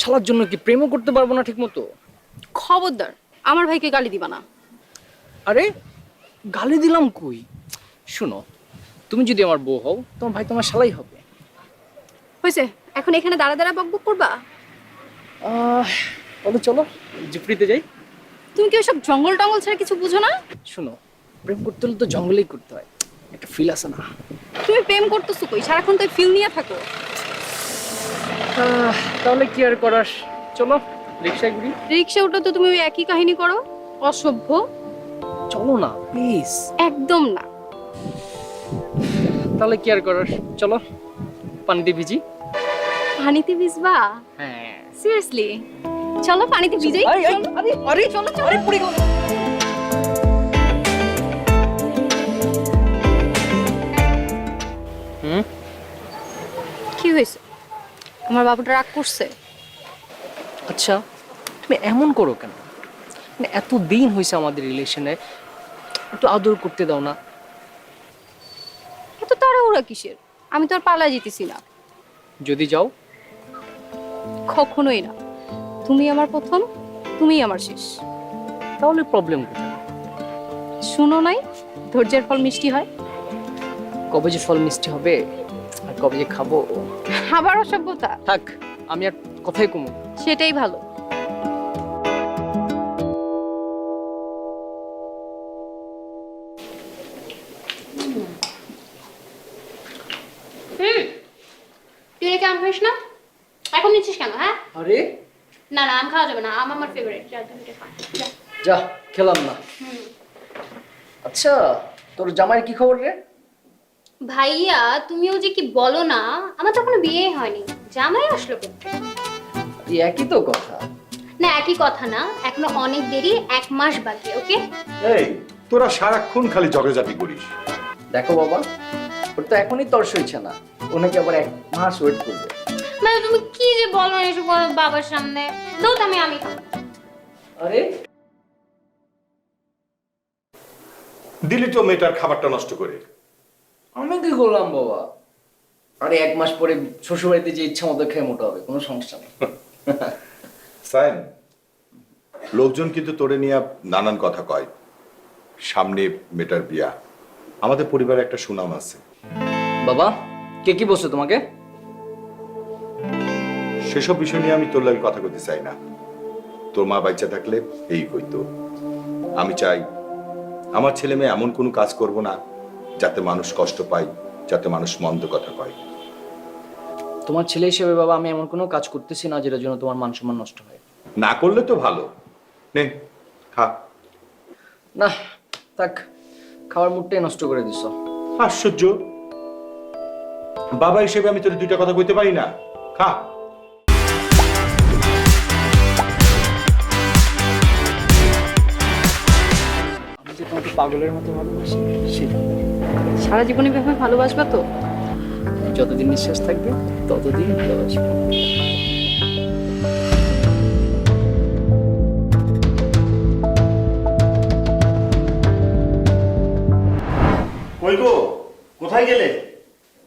শালার জন্য কি প্রেমও করতে পারব না ঠিক মতো খবরদার আমার ভাইকে গালি দিবা না। আরে গালি দিলাম কই? শুনো তুমি যদি আমার বউ হও তোমার ভাই তোমার শালাই হবে। হয়েছে এখন এখানে দাঁড়া দাঁড়া বকবক করবা? বলো চলো জিপড়িতে যাই। তুমি কি ওসব জঙ্গল টঙ্গল ছাড়া কিছু বুঝো না? শোনো প্রেম করতে হলে তো জঙ্গলেই করতে হয় একটা ফিল আছে না। তুমি প্রেম করতেছো কই? সারাক্ষণ তো ফিল নিয়ে থাকো। তাহলে কি আর করার? চলো রিক্সায় ঘুরি। রিক্সা উঠে তো তুমি ওই একই কাহিনী করো। অসভ্য। চলো না প্লিজ একদম না। তাহলে কি আর করার? চলো পানিতে ভিজি। পানিতে ভিজবা? হ্যাঁ। সিরিয়াসলি চলো পানিতে ভিজাই আরে, আরে, চলো চলো। আরে, পড়ে গেল। হুম? কি হয়েছে? আমার বাবুটা রাগ করছে? আচ্ছা তুমি এমন করো কেন? মানে এত দিন হয়েছে আমাদের রিলেশনে একটু আদর করতে দাও না। এত তাড়াহুড়া কিসের? আমি তো আর পালা জিতেছি না। যদি যাও। কখনোই না। তুমি আমার প্রথম তুমিই আমার শেষ। তাহলে প্রবলেম কোথায়? শুনো নাই ধৈর্যের ফল মিষ্টি হয়? কবে যে ফল মিষ্টি হবে? কবে যে খাব? আবার অসভ্যতা। থাক আমি আর কথাই কমু সেটাই ভালো। হুম। তুই আম খাইস না? এখন নিচ্ছিস কেন হ্যাঁ? আরে? না না আম খাওয়া যাবে না। আম আমার ফেভারিট যা তুমি খা। যা। যা খেলাম না। আচ্ছা তোর জামাইয়ের কি খবর রে? ভাইয়া তুমিও যে কি বলো না আমার তো কোনো বিয়ে হয়নি। জামাই আসলো কোথায়? একই তো কথা। না একই কথা না এখনও অনেক দেরি এক মাস বাকি ওকে? এই তোরা সারাক্ষণ খালি ঝগড়াঝাটি করিস। দেখো বাবা ওর তো এখনই তর্স হয়েছে না ওনাকে আবার এক মাস ওয়েট করবে। মানে তুমি কি যে বলো এসব বাবার সামনে? দুধ আমি আমি খাব। আরে। দিলি তো মেয়েটার খাবারটা নষ্ট করে। আমি কি করলাম বাবা? আরে এক মাস পরে শ্বশুরবাড়িতে যে ইচ্ছা মতো খেয়ে মোটা হবে কোনো সমস্যা নেই। সাইন লোকজন কিন্তু তোরে নিয়ে নানান কথা কয়। সামনে মেয়েটার বিয়া। আমাদের পরিবারে একটা সুনাম আছে। বাবা কে কি বলছো তোমাকে? সেসব বিষয় নিয়ে আমি তোর লাগে কথা বলতে চাই না। তোর মা বাচ্চা থাকলে এই হইতো। আমি চাই আমার ছেলে মেয়ে এমন কোনো কাজ করব না যাতে মানুষ কষ্ট পায় যাতে মানুষ মন্দ কথা কয়। তোমার ছেলে হিসেবে বাবা আমি এমন কোনো কাজ করতেছি না যেটার জন্য তোমার মান সম্মান নষ্ট হয়। না করলে তো ভালো। নে খা। না থাক খাওয়ার মুডটাই নষ্ট করে দিছ আশ্চর্য। বাবা হিসেবে আমি তোর দুইটা কথা কইতে পারি না। খা। আমি যে তোমাকে পাগলের মতো ভালোবাসি সেটা সারা জীবনে ভেবে ভালোবাসবা তো? যতদিন নিঃশ্বাস থাকবে ততদিন ভালোবাসবো। কই গো? কোথায় গেলে?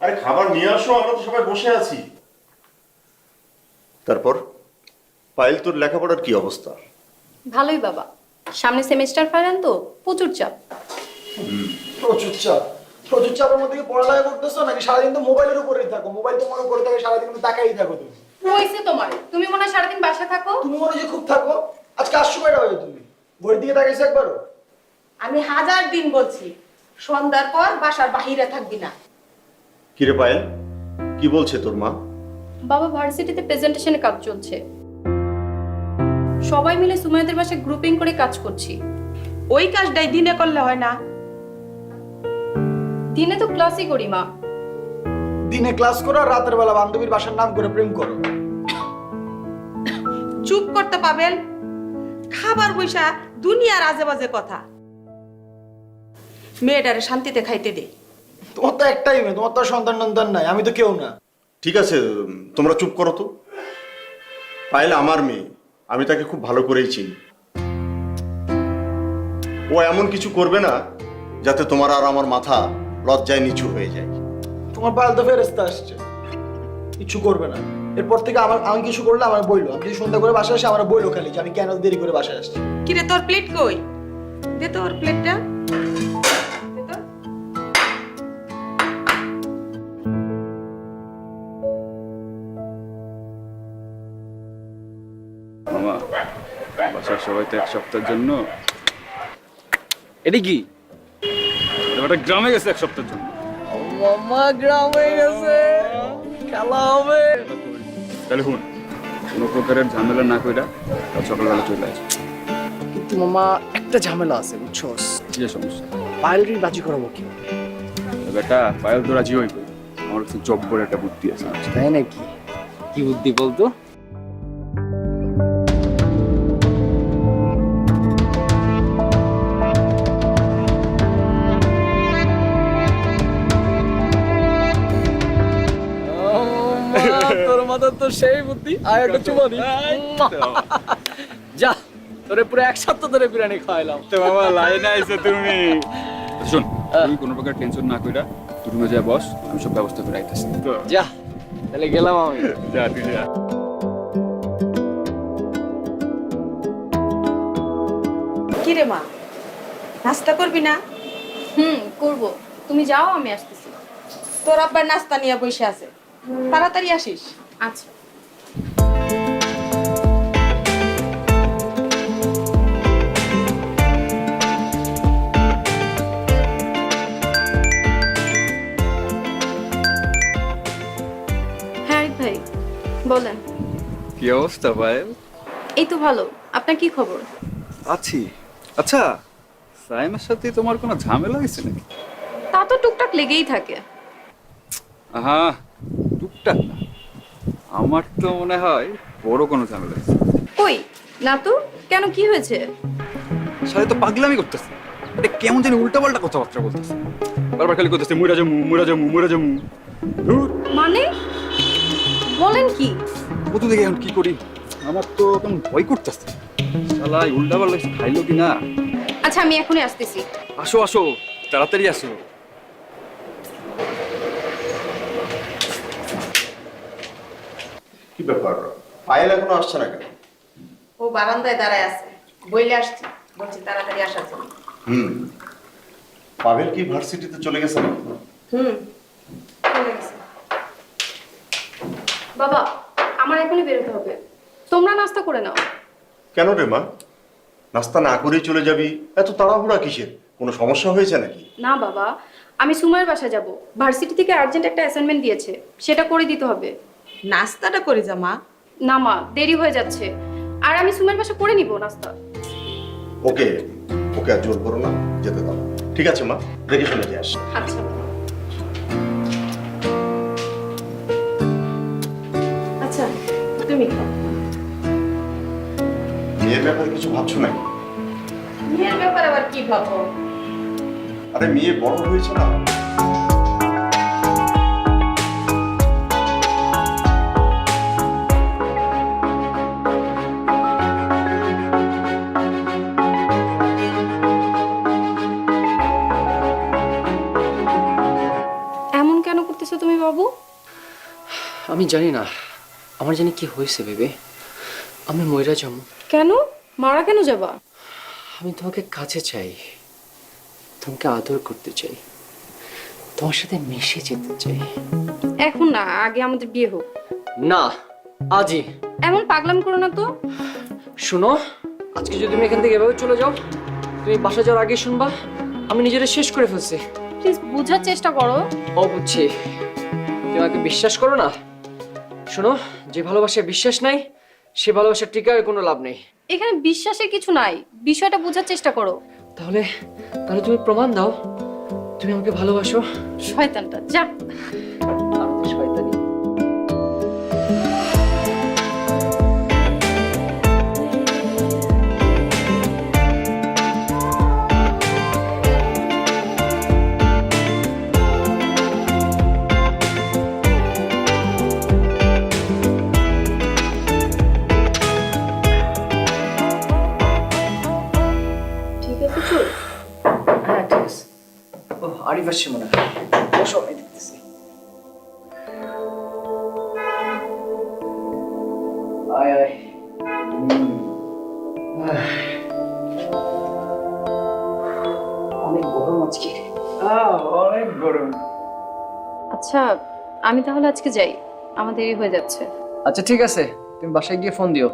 আরে খাবার নিয়ে আসো আমরা তো সবাই বসে আছি। তারপর? পায়েল তোর লেখাপড়ার কি অবস্থা? ভালোই বাবা। সামনে সেমিস্টার ফাইনাল তো প্রচুর চাপ। প্রচুর চাপ। প্রচুর চাপের মধ্যে কি পড়ালেখা করতেছো নাকি সারাদিন তো মোবাইলের উপরেই থাকো? মোবাইল তোমার উপরে থাকে সারাদিন কিন্তু তাকাই থাকো তুমি। হয়েছে তোমার। তুমি মনে হয় সারাদিন বাসা থাকো? তুমি মনে হয় যে খুব থাকো। আজকে আসছো কয়টা বাজে তুমি? ঘড়ির দিকে তাকাইছো একবারও? আমি হাজার দিন বলছি সন্ধ্যার পর বাসার বাহিরে থাকবি না। কিরে পায়েল? কি বলছে তোর মা? বাবা ভার্সিটিতে প্রেজেন্টেশনে কাজ চলছে। সবাই মিলে সুমাইয়াদের বাসায় গ্রুপিং করে কাজ করছি। ওই কাজটাই দিনে করলে হয় না। দিনে তো ক্লাসই করি মা। দিনে ক্লাস করো আর রাতের বেলা বান্ধবীর বাসার নাম করে প্রেম করো। চুপ করতে পাবেন? খাবার পয়সা দুনিয়ার আজে বাজে কথা। মেয়েটারে শান্তিতে খাইতে দে। তোমার তো একটাই মেয়ে তোমার তো সন্তান টন্তান নাই আমি তো কেউ না। ঠিক আছে তোমরা চুপ করো তো। পায়েল আমার মেয়ে আমি তাকে খুব ভালো করেই চিনি। ও এমন কিছু করবে না যাতে তোমার আর আমার মাথা লজ্জায় নিচু হয়ে যায়। তোমার পায়েল তো ফেরেস্তা আসছে। কিছু করবে না। এরপর থেকে আমার আমি কিছু করলে আমার বইলো। আমি যদি সন্ধ্যা করে বাসায় আসি আমার বইলো খালি যে আমি কেন দেরি করে বাসায় আসছি। কি রে তোর প্লেট কই? দে তো ওর প্লেটটা মামা বাসার সবাই তো এক সপ্তাহের জন্য এটা কি? একটা গ্রামে গেছে এক সপ্তাহের জন্য। মামা গ্রামে গেছে। খেলা হবে। তাহলে শুন কোনো প্রকারের ঝামেলা না কইরা কাল সকালবেলা চলে আসে কিন্তু মামা একটা ঝামেলা আছে বুঝছ? কি সমস্যা? পাইলটি বাজি করাবো কি? বেটা পায়েল তো রাজি হইব আমার কাছে জব্বর একটা বুদ্ধি আছে। তাই নাকি? কি বুদ্ধি বলতো? তো সেই বুদ্ধি আর একটা চুমা দি যা তোরে পুরো এক সপ্তাহ ধরে বিরিয়ানি খাওয়াইলাম। তো বাবা লাইনে আইছে তুমি। শোন তুই কোনো প্রকার টেনশন না কইরা তুই রুমে যা বস আমি সব ব্যবস্থা করে আইতাছি। যা তাহলে গেলাম আমি। যা তুই যা। কিরে মা? নাস্তা করবি না? হুম করব। তুমি যাও আমি আসতেছি। তোর আব্বার নাস্তা নিয়ে বসে আছে। তাড়াতাড়ি আসিস। আচ্ছা। হ্যাঁ ভাই বলেন। কি অবস্থা পায়েল এই তো ভালো। আপনার কি খবর? আছি। আচ্ছা সাইমের সাথে তোমার কোনো ঝামেলা হয়েছে নাকি? তা তো টুকটাক লেগেই থাকে। আহা টুকটাক না। আমার তো মনে হয় বড় কোনো ঝামেলা কই? না তো কেন কি হয়েছে? সাথে তো পাগলামি করতেছে। এটা কেমন জানি উল্টাপাল্টা কথাবার্তা বলতেছে। বারবার খালি করতেছে মুরা জামু মুরা জামু মুরা জামু ধুর। মানে? বলেন কি? কত দেখে এখন কি করি? আমার তো কেমন ভয় করতেছে। শালাই উল্টাপাল্টা কিছু খাইলো কি না আচ্ছা আমি এখনই আসতেছি। আসো আসো তাড়াতাড়ি আসো। কি ব্যাপার? পায়েল এখনও আসছে না কেন? ও বারান্দায় দাঁড়ায় আছে। বইলে আসছি। বলছি তাড়াতাড়ি আসার জন্য। হুম। পাভেল কি ভার্সিটিতে চলে গেছে? নাকি হুম চলে গেছে। বাবা আমার এখনই বেরোতে হবে। তোমরা নাস্তা করে নাও। কেন রে মা? নাস্তা না করেই চলে যাবি? এত তাড়াহুড়া কিসের? কোনো সমস্যা হয়েছে নাকি? না বাবা আমি সুমায়ের বাসায় যাব। ভার্সিটি থেকে আর্জেন্ট একটা অ্যাসাইনমেন্ট দিয়েছে। সেটা করে দিতে হবে। নাস্তাটা করে যা মা। না মা দেরি হয়ে যাচ্ছে। আর আমি সুমের বাসা করে নিব নাস্তা। ওকে ওকে আর জোর করো না যেতে দাও। ঠিক আছে মা দেখে শুনে যাস আচ্ছা আচ্ছা তুমি খাও। মেয়ের ব্যাপারে কিছু ভাবছ নাকি? মেয়ের ব্যাপারে আবার কি ভাবো? আরে মেয়ে বড় হয়েছে না? আমি জানি না। আমার জানি কি হয়েছে ভেবে আমি ময়রা যাব। কেন? মারা কেন যাবা? আমি তোমাকে কাছে চাই। তোমাকে আদর করতে চাই। তোমার সাথে মিশে যেতে চাই। এখন না আগে আমাদের বিয়ে হোক। না আজই। এমন পাগলাম করো না তো। শোনো আজকে যদি তুমি এখান থেকে এভাবে চলে যাও তুমি বাসা যাওয়ার আগে শুনবা আমি নিজেরা শেষ করে ফেলছি। প্লিজ বোঝার চেষ্টা করো। ও বুঝছি। তুমি আমাকে বিশ্বাস করো না? শোনো যে ভালোবাসায় বিশ্বাস নাই সে ভালোবাসার টিকার কোনো লাভ নেই। এখানে বিশ্বাসের কিছু নাই বিষয়টা বোঝার চেষ্টা করো। তাহলে তাহলে তুমি প্রমাণ দাও তুমি আমাকে ভালোবাসো। শয়তানটা যা। আরিফ আসছে মনে হয়। বসো আমি দেখতেছি। আয় আয়। অনেক গরম আজকে। অনেক গরম। আচ্ছা আমি তাহলে আজকে যাই। আমার দেরি হয়ে যাচ্ছে। আচ্ছা ঠিক আছে। তুমি বাসায় গিয়ে ফোন দিও।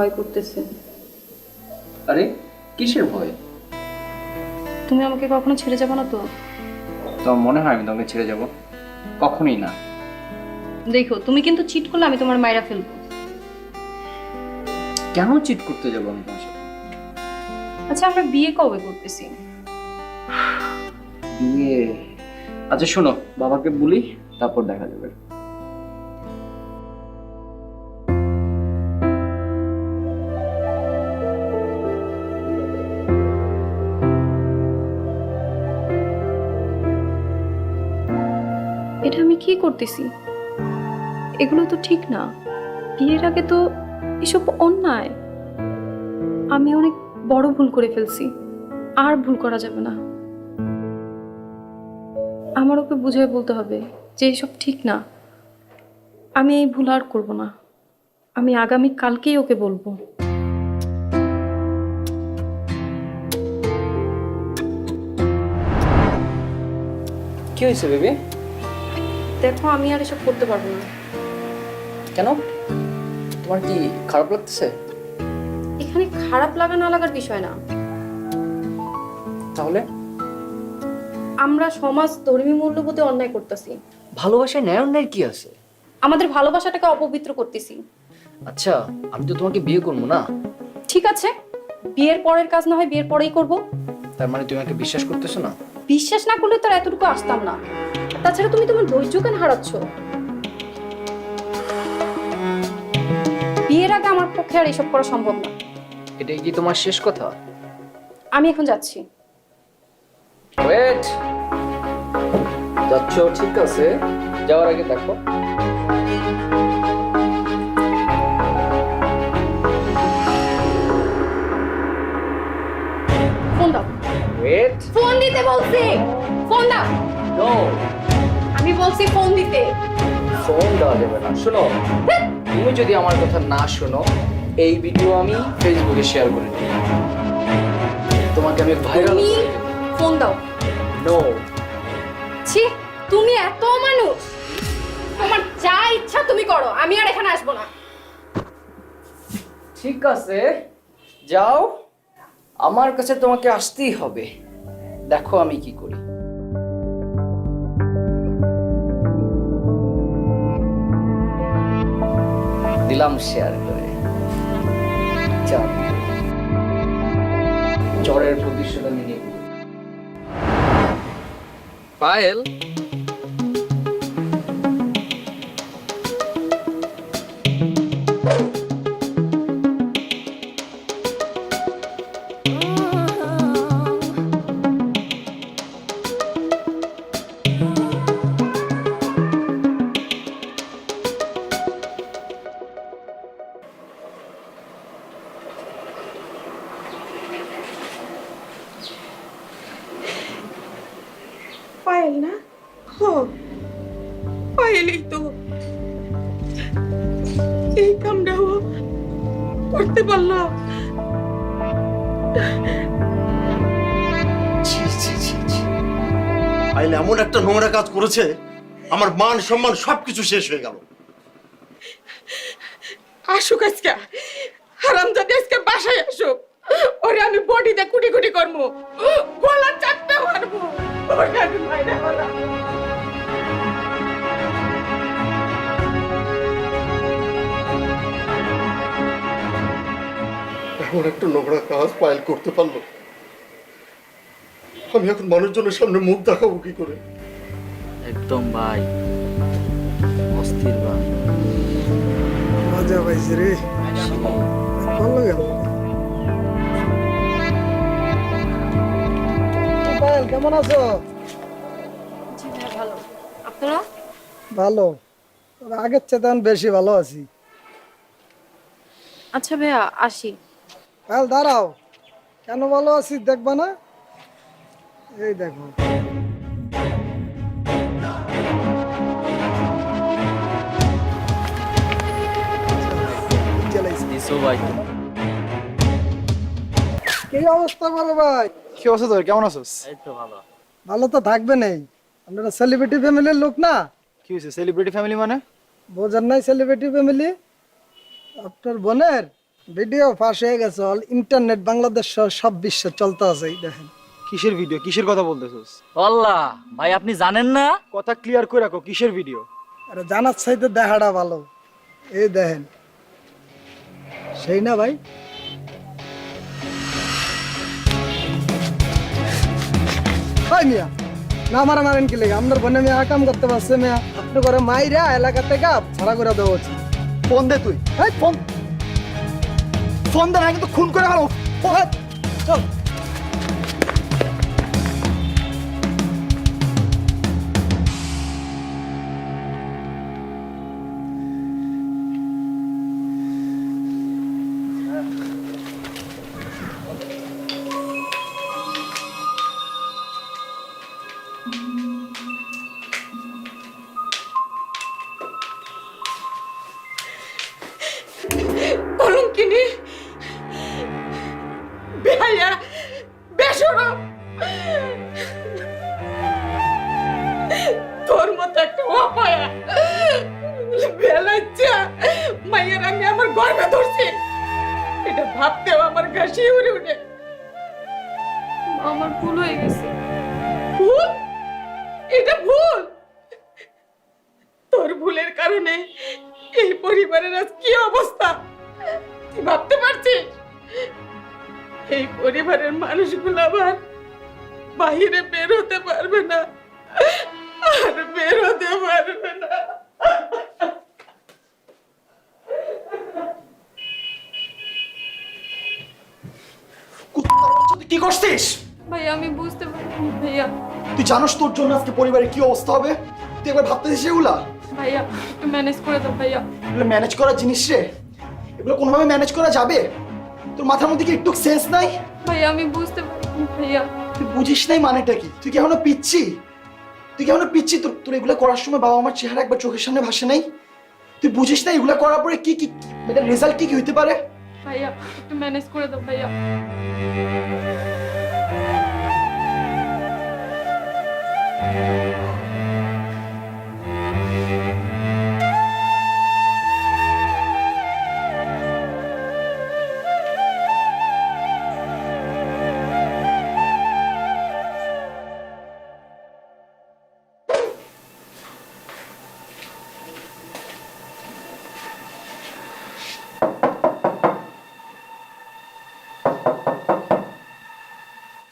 ভয় করতেছে। আরে কিসের ভয়? তুমি আমাকে কখনো ছেড়ে যাবে না তো? তোমার মনে হয় আমি তোমাকে ছেড়ে যাব? কখনোই না। দেখো তুমি কিন্তু চিট করলে আমি তোমার মায়েরা ফেলব। কেন চিট করতে যাব আমি তোমার সাথে? আচ্ছা আমরা বিয়ে কবে করতেছি? বিয়ে আচ্ছা শোনো বাবাকে বলি তারপর দেখা যাবে। কি করতেছি? এগুলো তো ঠিক না। বিয়ের আগে তো এসব অন্যায়। আমি অনেক বড় ভুল করে ফেলছি। আর ভুল করা যাবে না। আমার ওকে বুঝিয়ে বলতে হবে যে এসব ঠিক না। আমি এই ভুল আর করব না। আমি আগামী কালকেই ওকে বলব। কি হয়েছে, বেবি? দেখো আমি আর এসব করতে পারব না। কেন? তোমার কি খারাপ লাগতেছে? এখানে খারাপ লাগা না লাগার বিষয় না। তাহলে? আমরা সমাজ ধর্মী মূল্যবোধে অন্যায় করতেছি। ভালোবাসায় ন্যায় অন্যায় কি আছে? আমাদের ভালোবাসাটাকে অপবিত্র করতেছি। আচ্ছা আমি তো তোমাকে বিয়ে করব না? ঠিক আছে বিয়ের পরের কাজ না হয় বিয়ের পরেই করব। তার মানে তুমি আমাকে বিশ্বাস করতেছো না? বিশ্বাস না করলে তার এতটুকু আসতাম না। তাছাড়া তুমি তোমার ধৈর্য কেন হারাচ্ছ। বিয়ের আগে আমার পক্ষে আর এসব করা সম্ভব না। এটাই কি তোমার শেষ কথা? আমি এখন যাচ্ছি। ওয়েট যাচ্ছ ঠিক আছে। যাওয়ার আগে দেখো। ওয়েট ফোন দিতে বলছি। ফোন দাও। নো আমি বলছি ফোন দিতে। ফোন দেওয়া যাবে না। শোনো তুমি যদি আমার কথা না শোনো এই ভিডিও আমি ফেসবুকে শেয়ার করে দিই। তোমাকে আমি ভাইরাল ফোন দাও। নো ছি তুমি এত মানুষ। তোমার যা ইচ্ছা তুমি করো আমি আর এখানে আসব না। ঠিক আছে যাও। আমার কাছে তোমাকে আসতেই হবে। দেখো আমি কি করি। দিলাম শেয়ার করে। জ্বরের প্রতিশোধ আমি পায়েল পায়েল? পারল। আইলে এমন একটা নোংরা কাজ করেছে আমার মান সম্মান সবকিছু শেষ হয়ে গেল। আসুক আজকে হারাম যদি আজকে বাসায় আসুক। ওরে আমি বডিতে কুটি কুটি করব গলা চাপতে মারবো ওরে আমি মাইনে এমন একটা নোংরা কাজ পাইল করতে পারল। আমি এখন মানুষজনের সামনে মুখ দেখাবো কি করে? একদম ভাই। অস্থির ভাই। মজা পাইছি রে। ভালো গেল পায়েল কেমন আছো? ভালো। আপনারা? ভালো। আগের চেয়ে তেমন বেশি ভালো আছি। আচ্ছা ভাইয়া আসি। পায়েল দাঁড়াও। কেন ভালো আছি দেখবা না? এই দেখো। কি অবস্থা বলো ভাই? কি অবস্থা তোর? কেমন আছিস? এই তো ভালো। ভালো তো থাকবে নেই। আপনারা সেলিব্রিটি ফ্যামিলির লোক না। কি হয়েছে সেলিব্রিটি ফ্যামিলি মানে? বোঝেন নাই সেলিব্রিটি ফ্যামিলি আপনার বোনের? ভিডিও ফাঁস হয়ে গেছে অল ইন্টারনেট বাংলাদেশ সহ সব বিশ্বে চলতে আছে এই দেখেন। কিসের ভিডিও? কিসের কথা বলতেছিস? আল্লাহ ভাই আপনি জানেন না? কথা ক্লিয়ার করে রাখো কিসের ভিডিও? আরে জানার চাইতে দেখাটা ভালো। এই দেখেন। সেই না ভাই? ভাই মিয়া না মারা মারেন কি লেগে? আপনার বোনে মিয়া কাম করতে পারছে মিয়া আপনি করে মাইরা এলাকা থেকে ছাড়া করে দেওয়া উচিত। ফোন দে তুই। এই ফোন ফোন দে কিন্তু খুন করে ভালো চল। কি করছিস? ভাইয়া আমি বুঝতে পারিনি ভাইয়া। তুই জানোস তোর জন্য আজকে পরিবারের কি অবস্থা হবে? তুই একবার ভাবতেছিস এগুলা? ভাইয়া একটু ম্যানেজ করে দাও ভাইয়া। এগুলো ম্যানেজ করার জিনিস রে। এগুলো কোনোভাবে ম্যানেজ করা যাবে? তোর মাথার মধ্যে কি একটু সেন্স নাই? ভাইয়া আমি বুঝতে পারিনি ভাইয়া। তুই বুঝিস নাই মানেটা কি? তুই কি এখনও পিচ্ছি? তুই কি এখনও পিচ্ছি? তোর তোর এগুলো করার সময় বাবা আমার চেহারা একবার চোখের সামনে ভাসে নাই? তুই বুঝিস না এগুলো করার পরে কি কি কি- এটার রেজাল্ট কি কি হইতে পারে? ভাইয়া একটু ম্যানেজ করে দাও ভাইয়া।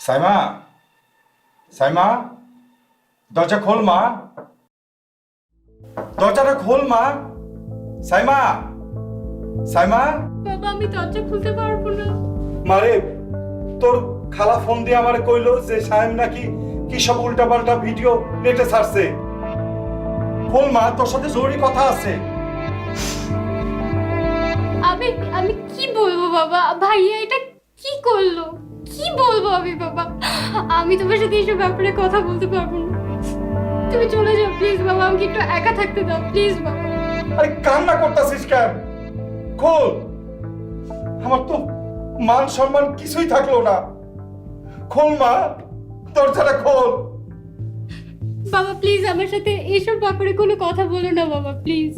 সাইমা সাইমা দরজা খোল মা। দরজাটা খোল মা। সাইমা সাইমা বাবা আমি দরজা খুলতে পারব না। মারে তোর খালা ফোন দিয়ে আমারে কইলো যে সাইম নাকি কি সব উল্টাপাল্টা ভিডিও নেটে ছাড়ছে। খোল মা তোর সাথে জরুরি কথা আছে। আমি আমি কি বলব বাবা? ভাইয়া এটা কি করল? কি বলব আমি বাবা? আমি তোমার সাথে এসব ব্যাপারে কথা বলতে পারব না। তুমি চলে যাও প্লিজ বাবা আমাকে একটু একা থাকতে দাও প্লিজ বাবা। আরে কান্না করতেছিস কেন? খোল। আমার তো মান সম্মান কিছুই থাকল না। খোল মা। দরজাটা খোল। বাবা প্লিজ আমার সাথে এইসব ব্যাপারে কোনো কথা বলো না বাবা প্লিজ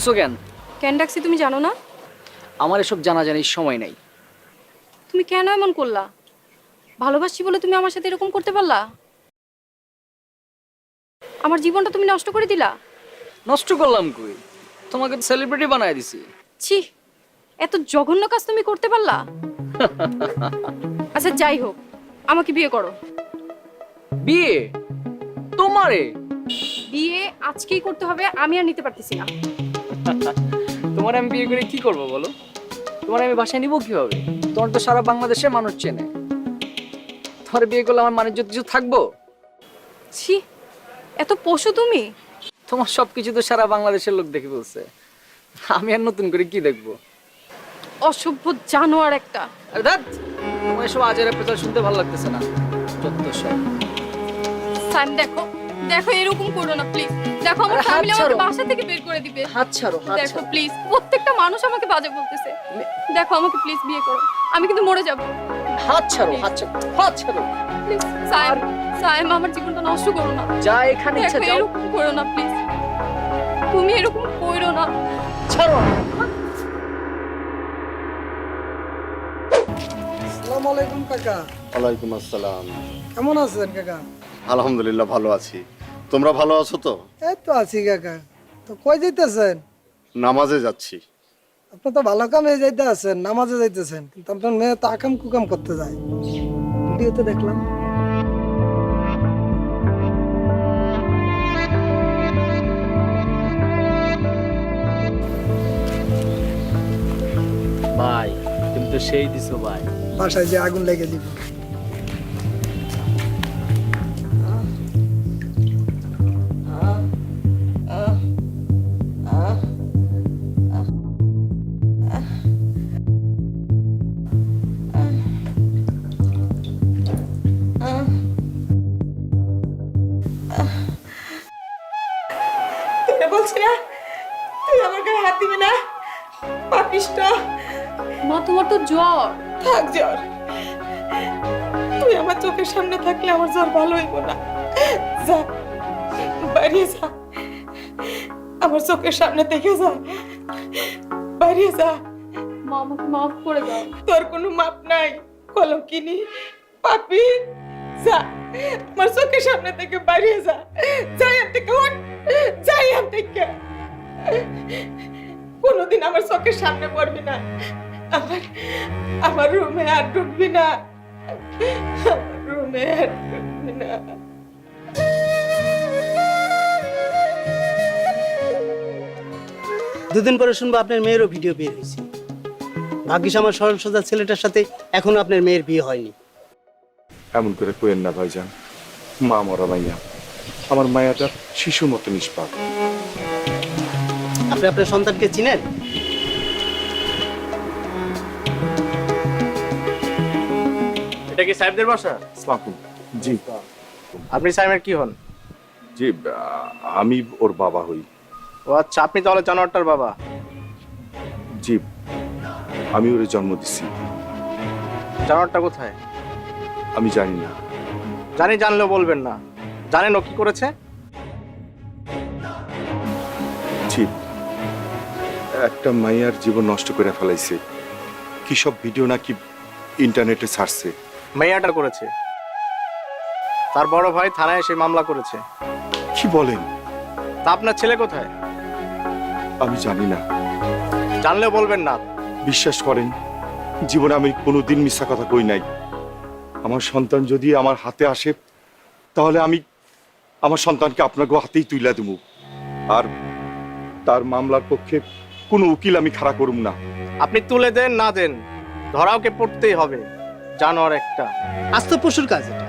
ডাকছো কেন? কেন ডাকছি তুমি জানো না? আমার এসব জানাজানির সময় নাই। তুমি কেন এমন করলা? ভালোবাসছি বলে তুমি আমার সাথে এরকম করতে পারলা? আমার জীবনটা তুমি নষ্ট করে দিলা? নষ্ট করলাম কই? তোমাকে সেলিব্রিটি বানায় দিছি। ছি এত জঘন্য কাজ তুমি করতে পারলা? আচ্ছা যাই হোক আমাকে বিয়ে করো। বিয়ে? তোমারে? বিয়ে আজকেই করতে হবে আমি আর নিতে পারতেছি না। তোমার আমি বিয়ে করে কি করব বলো? তোমার আমি বাসায় নিব কীভাবে? তোমার তো সারা বাংলাদেশে মানুষ চেনে। তোমার বিয়ে করলে আমার মানুষ কিছু থাকব? ছি এত পশু তুমি? তোমার সবকিছু তো সারা বাংলাদেশের লোক দেখে বলছে। আমি আর নতুন করে কি দেখব? অসভ্য জানোয়ার একটা। আরে দাদ তোমার এসব আজের পেছাল শুনতে ভালো লাগতেছে না। চোদ্দ সব। দেখো। দেখো এরকম করো না প্লিজ দেখো আমার ফ্যামিলি আমাকে বাসা থেকে বের করে দিবে। হাত ছাড়ো হাত দেখো প্লিজ প্রত্যেকটা মানুষ আমাকে বাজে বলতেছে। দেখো আমাকে প্লিজ বিয়ে করো। আমি কিন্তু মরে যাব। হাত ছাড়ো হাত ছাড়ো হাত ছাড়ো। প্লিজ সাইম সাইম আমার জীবনটা নষ্ট করো না। যা এখানে ইচ্ছা যাও। এরকম করো না প্লিজ তুমি এরকম করো না। ছাড়ো। আসসালামু আলাইকুম কাকা। ওয়ালাইকুম আসসালাম। কেমন আছেন কাকা? আলহামদুলিল্লাহ ভালো আছি। তোমরা ভালো আছো তো? এই তো আছি কাকা। তো কই যাইতেছেন? নামাজে যাচ্ছি। আপনি তো ভালো কামে যাইতে আছেন নামাজে যাইতেছেন। কিন্তু আপনার মেয়ে তো আকাম কুকাম করতে যায়। ভিডিওতে দেখলাম। ভাই তুমি তো সেই দিছো ভাই। বাসায় যে আগুন লেগে দিব পাপিষ্ট মা তোমার তো জ্বর। থাক জ্বর। তুই আমার চোখের সামনে থাকলে আমার জ্বর ভালো হইব না। যা বাইরে যা। আমার চোখের সামনে দেখে যা। বাইরে যা। মা আমাকে মাফ করে দাও। তোর কোনো মাপ নাই কলঙ্কিনি পাপি। যা আমার চোখের সামনে থেকে বাইরে যা। যাই এর থেকে যাই এর থেকে। কোনোদিন আমার চোখের সামনে পড়বি না। আমার আমার রুমে আর ঢুকবি না। রুমে আর ঢুকবি না। দুদিন পরে শুনব আপনার মেয়েরও ভিডিও বের হয়েছে। ভাগ্যিস আমার সরল সোজা ছেলেটার সাথে এখনও আপনার মেয়ের বিয়ে হয়নি। এমন করে কোয়েন না ভাইজান মা মরা মাইয়া। আমার মায়াটা শিশু মতো নিষ্পাপ। আপনি আপনার সন্তানকে চিনেন? এটা কি সাহেবদের বাসা? সালাম জি। আপনি সাহেবের কি হন? জি আমি ওর বাবা হই। ও আচ্ছা আপনি তাহলে জানোয়ারটার বাবা? জি আমি ওর জন্ম দিছি। জানোয়ারটা কোথায়? আমি জানি না। জানি জানলেও বলবেন না। জানেন ও কি করেছে? একটা মাইয়ার জীবন নষ্ট করে ফেলাইছে। কি সব ভিডিও নাকি ইন্টারনেটে ছাড়ছে। মেয়াটা করেছে। তার বড় ভাই থানায় এসে মামলা করেছে। কি বলেন? তা আপনার ছেলে কোথায়? আমি জানি না। জানলেও বলবেন না। বিশ্বাস করেন জীবনে আমি কোনোদিন মিথ্যা কথা কই নাই। আমার সন্তান যদি আমার হাতে আসে তাহলে আমি আমার সন্তানকে আপনাকে হাতেই তুইলা দেবো আর তার মামলার পক্ষে কোনো উকিল আমি খাড়া করুম না। আপনি তুলে দেন না দেন ধরাওকে পড়তেই হবে জানোয়ার একটা। আস্ত পশুর কাজ এটা।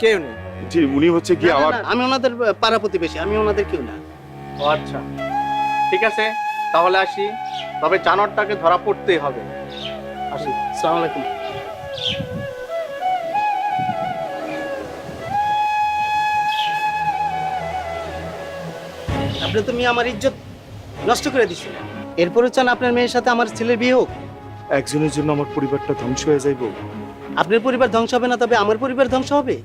কেউ নেই। যে উনি হচ্ছে কি না, না, আমার না, আমি ওনাদের পাড়া প্রতিবেশী আমি ওনাদের কেউ না। ও আচ্ছা। ঠিক আছে তাহলে আসি। তবে জানোয়ারটাকে ধরা পড়তেই হবে। আসি সালাম আলাইকুম। আপনি তুমি আমার ইজ্জত নষ্ট করে দিচ্ছেন এরপরে চান আপনার মেয়ের সাথে আমার ছেলের বিয়ে হোক? একজনের জন্য আমার পরিবারটা ধ্বংস হয়ে যাইব। আপনার পরিবার ধ্বংস হবে না তবে আমার পরিবার ধ্বংস হবে?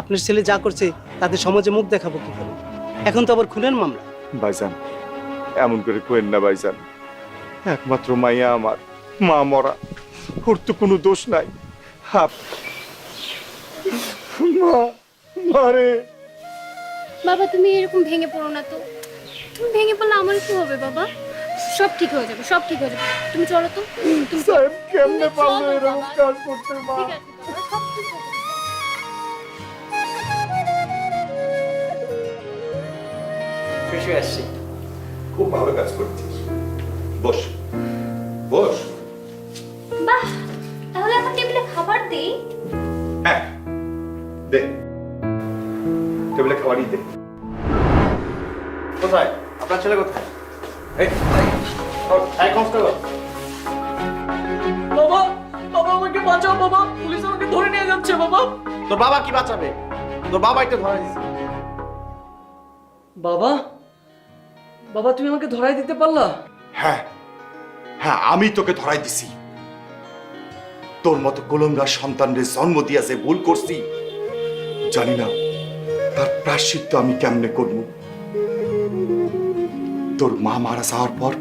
আপনার ছেলে যা করছে তাতে সমাজে মুখ দেখাবো কি করে এখন তো আবার খুনের মামলা। ভাইজান এমন করে কোয়েন না ভাইজান। একমাত্র মাইয়া আমার মা মরা। ওর তো কোনো দোষ নাই। হাপ মা মারে বাবা তুমি এরকম ভেঙে পড়ো না তো। তুমি ভেঙে পড়লে আমার কি হবে বাবা? সব ঠিক হয়ে যাবে সব ঠিক হয়ে যাবে। তুমি চলো তো। তুমি সাহেব কেমনে পারল এরকম কাজ করতে মা? ঠিক আছে বাবা, সব ঠিক হয়ে যাবে। ফ্রেশ আসছি। খুব ভালো কাজ করছিস। বস বস। বাহ তাহলে এখন টেবিলে খাবার দিই। হ্যাঁ দে। টেবিলে খাবারই দে। কোথায়? আপনার ছেলে কোথায়? এই এই কনস্টেবল বাবা বাবা আমাকে বাঁচাও বাবা। পুলিশ আমাকে ধরে নিয়ে যাচ্ছে বাবা। তোর বাবা কি বাঁচাবে? তোর বাবা একটু ধরা দিছে। বাবা বাবা তুমি আমাকে ধরাই দিতে পারলা? হ্যাঁ হ্যাঁ আমি তোকে ধরাই দিছি। তোর মতো গোলঙ্গার সন্তানদের জন্ম দিয়া যে ভুল করছি জানি না তার প্রাশ্চিত্য আমি কেমনে করব? তোর মা মারা যাওয়ার পর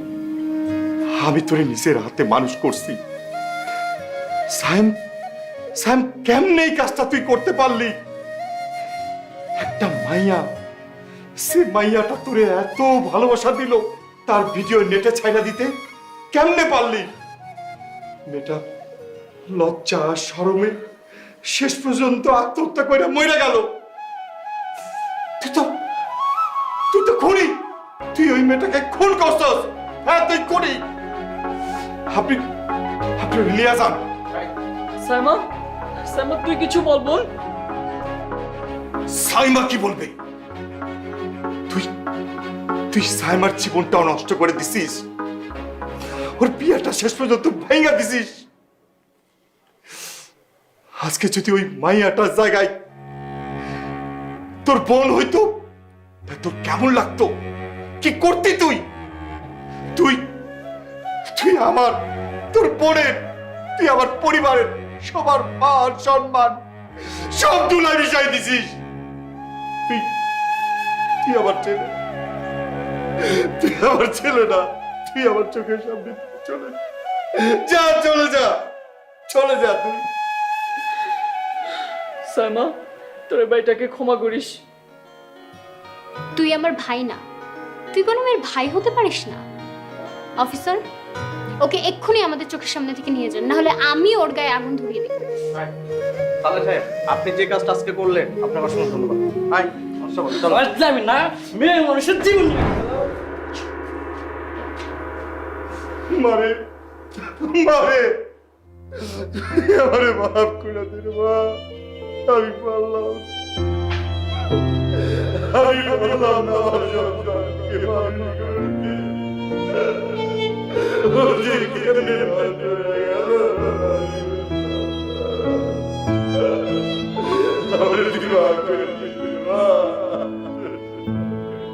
আমি তোরে নিজের হাতে মানুষ করছি। সাইম সাইম কেমনে এই কাজটা তুই করতে পারলি? একটা মাইয়া সে মাইয়াটা তোরে এত ভালোবাসা দিল, তার ভিডিও নেটে ছাইনা দিতে কেমনে পারলি? মেয়েটা লজ্জা শরমে শেষ পর্যন্ত আত্মহত্যা করে মরে গেল। তুই তো তুই তো খুনি! তুই ওই মেয়েটাকে খুন করছস? হ্যাঁ তুই খুনি। আপনি আপনি লিয়া যান। সাইমা সাইমা তুই কিছু বল বল। সাইমা কি বলবে? তুই তুই সাইমার জীবনটাও নষ্ট করে দিছিস। ওর বিয়েটা শেষ পর্যন্ত ভেঙে দিছিস। আজকে যদি ওই মাইয়াটার জায়গায় তোর বোন হইতো তোর কেমন লাগতো? কি করতি তুই? তুই তুই আমার তোর বোনের তুই আমার পরিবারের সবার মান সম্মান সব দুলাই বিষয় দিছিস। তুই তুই আমার ছেলে। তুই আমার ছেলে না তুই আমার চোখের সামনে চলে যা। যা চলে যা চলে যা তুই। সাইমা তোর ভাইটাকে ক্ষমা করিস। তুই আমার ভাই না। তুই কোনো মেয়ের ভাই হতে পারিস না। অফিসার ওকে এক্ষুনি আমাদের চোখের সামনে থেকে নিয়ে যান নাহলে আমি ওর গায়ে আগুন ধরিয়ে দিই। তাহলে সাহেব আপনি যে কাজটা আজকে করলেন আপনার অসংখ্য ধন্যবাদ। আমি না মেয়ে মানুষের জীবন। মারে মারে। আমারে মাফ করে দিন মা। আমি পারলাম। Hayır ulan ne olacak kankim aynı gördü. Ölecek yemin öldüre yalan. Öldük mü